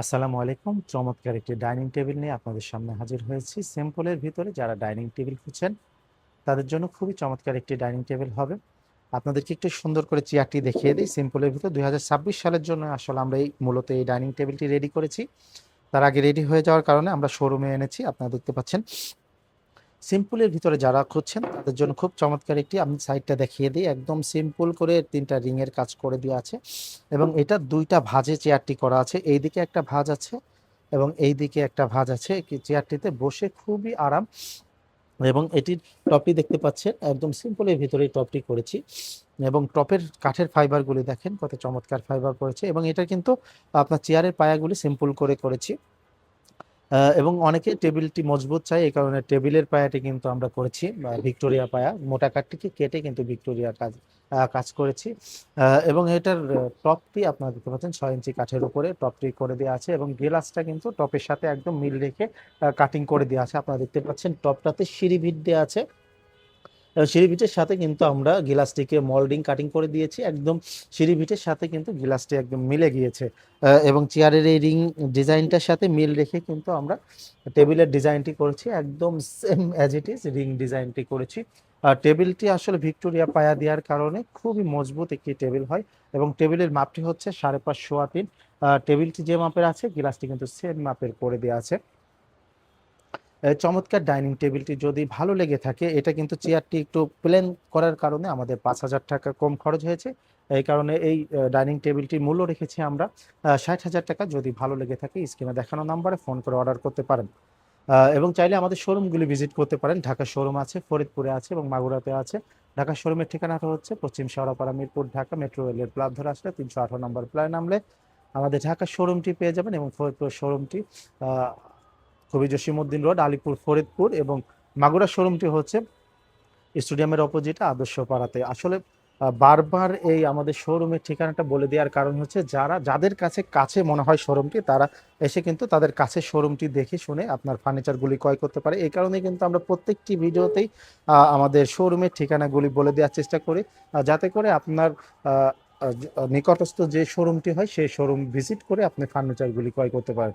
আসসালামু আলাইকুম। চমৎকার একটি ডাইনিং টেবিল নিয়ে আপনাদের সামনে হাজির হয়েছি। সিম্পলের ভিতরে যারা ডাইনিং টেবিল খুঁজছেন, তাদের জন্য খুবই চমৎকার একটি ডাইনিং টেবিল হবে। আপনাদেরকে একটু সুন্দর করে চেয়ারটি দেখিয়ে দিই। সিম্পলের ভিতর দুই হাজার ছাব্বিশ সালের জন্য আসলে আমরা এই মূলত এই ডাইনিং টেবিলটি রেডি করেছি। তার আগে রেডি হয়ে যাওয়ার কারণে আমরা শোরুমে এনেছি। আপনারা দেখতে পাচ্ছেন সিম্পলের ভিতরে যারা খুঁজছেন, তাদের জন্য খুব চমৎকার একটি, আমি সাইডটা দেখিয়ে দিই, একদম সিম্পল করে তিনটা রিংয়ের কাজ করে দেওয়া আছে এবং এটা দুইটা ভাঁজে চেয়ারটি করা আছে। এইদিকে একটা ভাঁজ আছে এবং এই দিকে একটা ভাঁজ আছে। চেয়ারটিতে বসে খুবই আরাম এবং এটির টপটি দেখতে পাচ্ছেন, একদম সিম্পলের ভিতরে টপটি করেছি এবং টপের কাঠের ফাইবারগুলি দেখেন, কত চমৎকার ফাইবার পড়েছে এবং এটা কিন্তু আপনার চেয়ারের পায়াগুলি সিম্পল করে করেছি। এবং অনেকে টেবিলটি মজবুত চাই এই কারণে টেবিলের পায়াটি কিন্তু আমরা করেছি, বা ভিক্টোরিয়া পায়া। মোটা কাঠটিকে কেটে কিন্তু ভিক্টোরিয়া কাজ কাজ করেছি। এবং এটার টপটি আপনারা দেখতে পাচ্ছেন, ছয় ইঞ্চি কাঠের উপরে টপটি করে দেওয়া আছে, এবং গ্লাসটা কিন্তু টপের সাথে একদম মিল রেখে কাটিং করে দেওয়া আছে। আপনারা দেখতে পাচ্ছেন, টপটাতে সিঁড়ি ভিট দেওয়া আছে। সিঁড়ি ভিটের সাথে কিন্তু আমরা গিলাসটিকে মোল্ডিং কাটিং করে দিয়েছি। একদম সিঁড়ি ভিটের সাথে কিন্তু গিলাসটি একদম মিলে গিয়েছে। এবং চেয়ারের এই রিং ডিজাইনটার সাথে মিল রেখে কিন্তু আমরা টেবিলের ডিজাইনটি করেছি। একদম same as it is ring ডিজাইনটি করেছি। আর টেবিলটি আসলে ভিক্টোরিয়া পায়া দেওয়ার কারণে খুবই মজবুত একটি টেবিল হয় এবং টেবিলের মাপটি হচ্ছে সাড়ে পাঁচ সোয়া তিন। টেবিলটি যে মাপের আছে, গিলাসটি কিন্তু সেম মাপের করে দেওয়া আছে। চমৎকার ডাইনিং টেবিলটি যদি ভালো লেগে থাকে, এটা কিন্তু চেয়ারটি একটু প্লেন করার কারণে আমাদের পাঁচ হাজার টাকা কম খরচ হয়েছে। এই কারণে এই ডাইনিং টেবিলটির মূল্য রেখেছি আমরা ষাট হাজার টাকা। যদি ভালো লেগে থাকে, স্ক্রিনে দেখানো নাম্বারে ফোন করে অর্ডার করতে পারেন। এবং চাইলে আমাদের শোরুমগুলি ভিজিট করতে পারেন। ঢাকা শোরুম আছে, ফরিদপুরে আছে এবং মাগুরাতে আছে। ঢাকা শোরুমের ঠিকানাটা হচ্ছে পশ্চিম শেওড়াপাড়া মিরপুর, ঢাকা মেট্রো রেলের প্লাব ধরে আসলে তিনশো আঠারো নম্বর প্লায় নামলে আমাদের ঢাকা শোরুমটি পেয়ে যাবেন এবং ফরিদপুর শোরুমটি আহ, কবি জসিমউদ্দিন রোড আলিপুর ফরিদপুর এবং মাগুরা শোরুমটি হচ্ছে স্টেডিয়ামের অপোজিটে আদর্শ পাড়াতে। আসলে বারবার এই আমাদের শোরুমের ঠিকানাটা বলে দেওয়ার কারণ হচ্ছে যারা যাদের কাছে কাছে মনে হয় শোরুমটি তারা এসে কিন্তু তাদের কাছে শোরুমটি দেখে শুনে আপনার ফার্নিচারগুলি ক্রয় করতে পারে। এই কারণে কিন্তু আমরা প্রত্যেকটি ভিডিওতেই আমাদের শোরুমের ঠিকানাগুলি বলে দেওয়ার চেষ্টা করি। যাতে করে আপনার নিকটস্থ যে শোরুমটি হয় সেই শোরুম ভিজিট করে আপনি ফার্নিচারগুলি ক্রয় করতে পারেন।